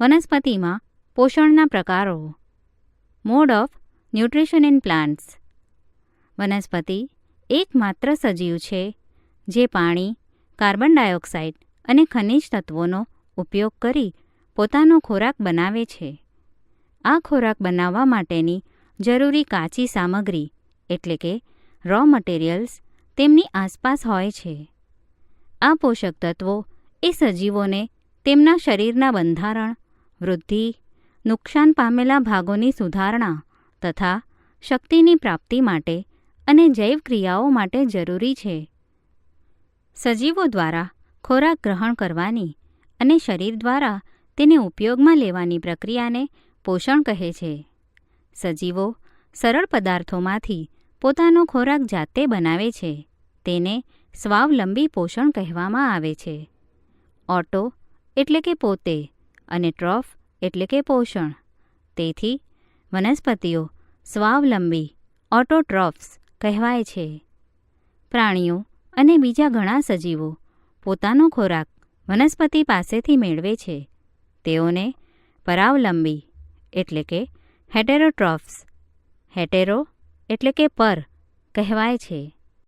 વનસ્પતિમાં પોષણના પ્રકારો. Mode of nutrition in plants. વનસ્પતિ એકમાત્ર સજીવ છે, જે પાણી, કાર્બન ડાયોક્સાઇડ અને ખનિજ તત્વોનો ઉપયોગ કરી પોતાનો ખોરાક બનાવે છે. આ ખોરાક બનાવવા માટેની જરૂરી કાચી સામગ્રી, એટલે કે રો મટીરિયલ્સ તેમની આસપાસ હોય છે. આ પોષક તત્વો એ સજીવોને તેમના શરીરના બંધારણ વૃદ્ધિ, નુકસાન પામેલા ભાગોની સુધારણા તથા શક્તિની પ્રાપ્તિ માટે અને જૈવ ક્રિયાઓ માટે જરૂરી છે. સજીવો દ્વારા ખોરાક ગ્રહણ કરવાની અને શરીર દ્વારા તેને ઉપયોગમાં લેવાની પ્રક્રિયાને પોષણ કહે છે. સજીવો સરળ પદાર્થોમાંથી પોતાનો ખોરાક જાતે બનાવે છે. તેને સ્વાવલંબી પોષણ કહેવામાં આવે છે. ઓટો એટલે કે પોતે અને ટ્રોફ એટલે કે પોષણ. તેથી, વનસ્પતિઓ સ્વાવલંબી ઓટોટ્રોફ્સ કહેવાય છે. પ્રાણીઓ અને બીજા ઘણા સજીવો પોતાનો ખોરાક વનસ્પતિ પાસેથી મેળવે છે. તેઓને પરાવલંબી એટલે કે હેટેરોટ્રોફ્સ, હેટેરો એટલે કે પર કહેવાય છે.